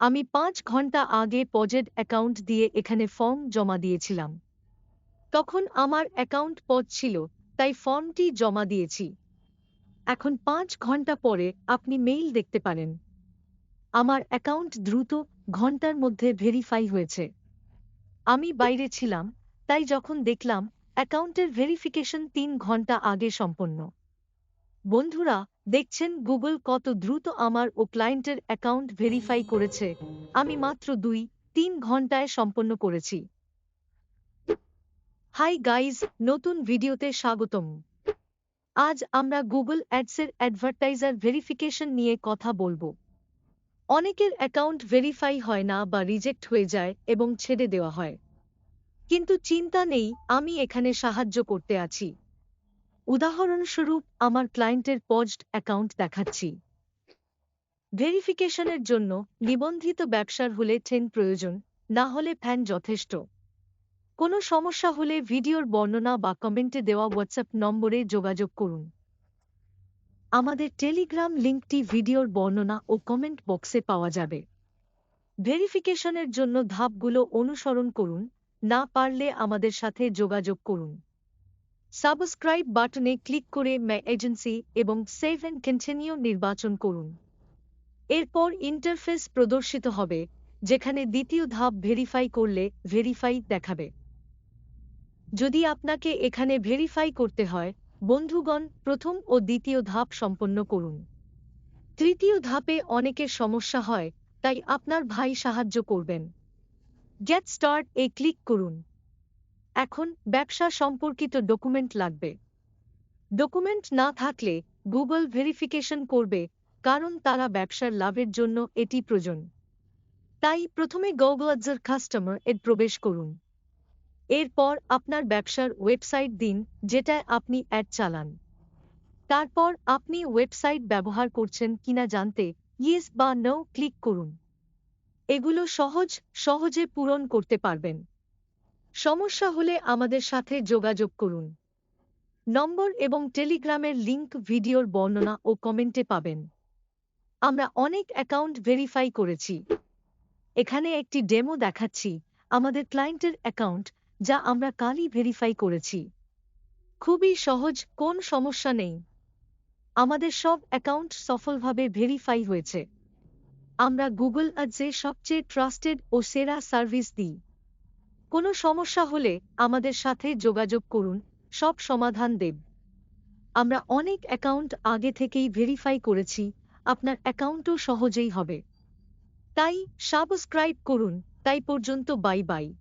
আমি পাঁচ ঘণ্টা আগে পজেড অ্যাকাউন্ট দিয়ে এখানে ফর্ম জমা দিয়েছিলাম। তখন আমার অ্যাকাউন্ট পজ ছিল, তাই ফর্মটি জমা দিয়েছি। এখন পাঁচ ঘণ্টা পরে আপনি মেইল দেখতে পারেন। আমার অ্যাকাউন্ট দ্রুত ঘণ্টার মধ্যে ভেরিফাই হয়েছে। আমি বাইরে ছিলাম, তাই যখন দেখলাম, অ্যাকাউন্টের ভেরিফিকেশন তিন ঘণ্টা আগে সম্পন্ন। বন্ধুরা, দেখছেন গুগল কত দ্রুত আমার ও ক্লায়েন্টের অ্যাকাউন্ট ভেরিফাই করেছে। আমি মাত্র দুই, তিন ঘন্টায় সম্পন্ন করেছি। হাই গাইজ, নতুন ভিডিওতে স্বাগতম। আজ আমরা গুগল অ্যাডসের অ্যাডভার্টাইজার ভেরিফিকেশন নিয়ে কথা বলব। অনেকের অ্যাকাউন্ট ভেরিফাই হয় না বা রিজেক্ট হয়ে যায় এবং ছেড়ে দেওয়া হয়। কিন্তু চিন্তা নেই, আমি এখানে সাহায্য করতে আছি। উদাহরণস্বরূপ, আমার ক্লায়েন্টের পজড অ্যাকাউন্ট দেখাচ্ছি। ভেরিফিকেশনের জন্য নিবন্ধিত ব্যবসার হলে টেন প্রয়োজন, না হলে ফ্যান যথেষ্ট। কোনো সমস্যা হলে ভিডিওর বর্ণনা বা কমেন্টে দেওয়া হোয়াটসঅ্যাপ নম্বরে যোগাযোগ করুন। আমাদের টেলিগ্রাম লিঙ্কটি ভিডিওর বর্ণনা ও কমেন্ট বক্সে পাওয়া যাবে। ভেরিফিকেশনের জন্য ধাপগুলো অনুসরণ করুন, না পারলে আমাদের সাথে যোগাযোগ করুন। সাবস্ক্রাইব বাটনে ক্লিক করে ম্যা এজেন্সি এবং সেভ অ্যান্ড কন্টিনিউ নির্বাচন করুন। এরপর ইন্টারফেস প্রদর্শিত হবে, যেখানে দ্বিতীয় ধাপ ভেরিফাই করলে ভেরিফাই দেখাবে। যদি আপনাকে এখানে ভেরিফাই করতে হয়, বন্ধুগণ, প্রথম ও দ্বিতীয় ধাপ সম্পন্ন করুন। তৃতীয় ধাপে অনেকের সমস্যা হয়, তাই আপনার ভাই সাহায্য করবেন। গেট স্টার্ট এ ক্লিক করুন। এখন ব্যবসা সম্পর্কিত ডকুমেন্ট লাগবে। ডকুমেন্ট না থাকলে গুগল ভেরিফিকেশন করবে, কারণ তারা ব্যবসার লাভের জন্য এটি প্রয়োজন। তাই প্রথমে গুগলজার কাস্টমার এর প্রবেশ করুন। এরপর আপনার ব্যবসার ওয়েবসাইট দিন, যেটায় আপনি অ্যাড চালান। তারপর আপনি ওয়েবসাইট ব্যবহার করছেন কিনা জানতে ইয়েস বা নো ক্লিক করুন। এগুলো সহজ, সহজে পূরণ করতে পারবেন। সমস্যা হলে আমাদের সাথে যোগাযোগ করুন। নম্বর এবং টেলিগ্রামের লিংক ভিডিওর বর্ণনা ও কমেন্টে পাবেন। আমরা অনেক অ্যাকাউন্ট ভেরিফাই করেছি। এখানে একটি ডেমো দেখাচ্ছি, আমাদের ক্লায়েন্টের অ্যাকাউন্ট, যা আমরা কালই ভেরিফাই করেছি। খুবই সহজ, কোন সমস্যা নেই। আমাদের সব অ্যাকাউন্ট সফলভাবে ভেরিফাই হয়েছে। আমরা গুগল আজে সবচেয়ে ট্রাস্টেড ও সেরা সার্ভিস দিই। কোনো সমস্যা হলে আমাদের সাথে যোগাযোগ করুন, সব সমাধান দেব। আমরা অনেক অ্যাকাউন্ট আগে থেকেই ভেরিফাই করেছি, আপনার অ্যাকাউন্টও সহজেই হবে। তাই সাবস্ক্রাইব করুন, তাই পর্যন্ত বাই বাই।